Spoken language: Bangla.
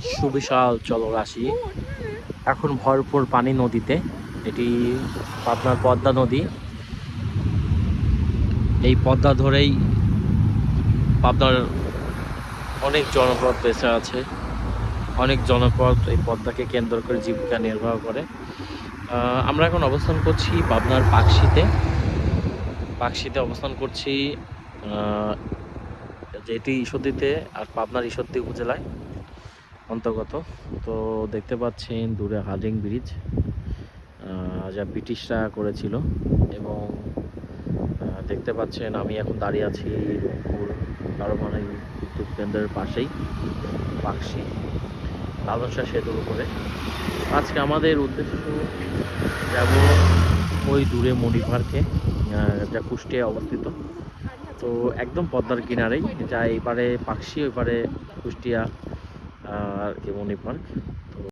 সুবিশাল জলরাশি। এখন ভরপুর পানি নদীতে। এটি পাবনার পদ্মা নদী। এই পদ্মা ধরেই পাবনার অনেক জনপদ বেঁচে আছে। অনেক জনপদ এই পদ্মাকে কেন্দ্র করে জীবিকা নির্বাহ করে। আমরা এখন অবস্থান করছি পাবনার পাকশিতে। পাকশিতে অবস্থান করছি যেটি ঈশ্বরদীতে আর পাবনার ঈশ্বরদী উপজেলায়। অন্তর্গত। তো দেখতে পাচ্ছেন দূরে হাজিং ব্রিজ যা ব্রিটিশরা করেছিল। এবং দেখতে পাচ্ছেন আমি এখন দাঁড়িয়ে আছি রংপুর পারমাণবিক বিদ্যুৎ কেন্দ্রের পাশেই, পাকশি লালনশাহ সেতুর উপরে। আজকে আমাদের উদ্দেশ্য যাব ওই দূরে মণিপার্কে যা কুষ্টিয়ায় অবস্থিত। তো একদম পদ্মার কিনারেই, যা এপারে পাকশি ওই পারে কুষ্টিয়া আর কি মণি পার্ক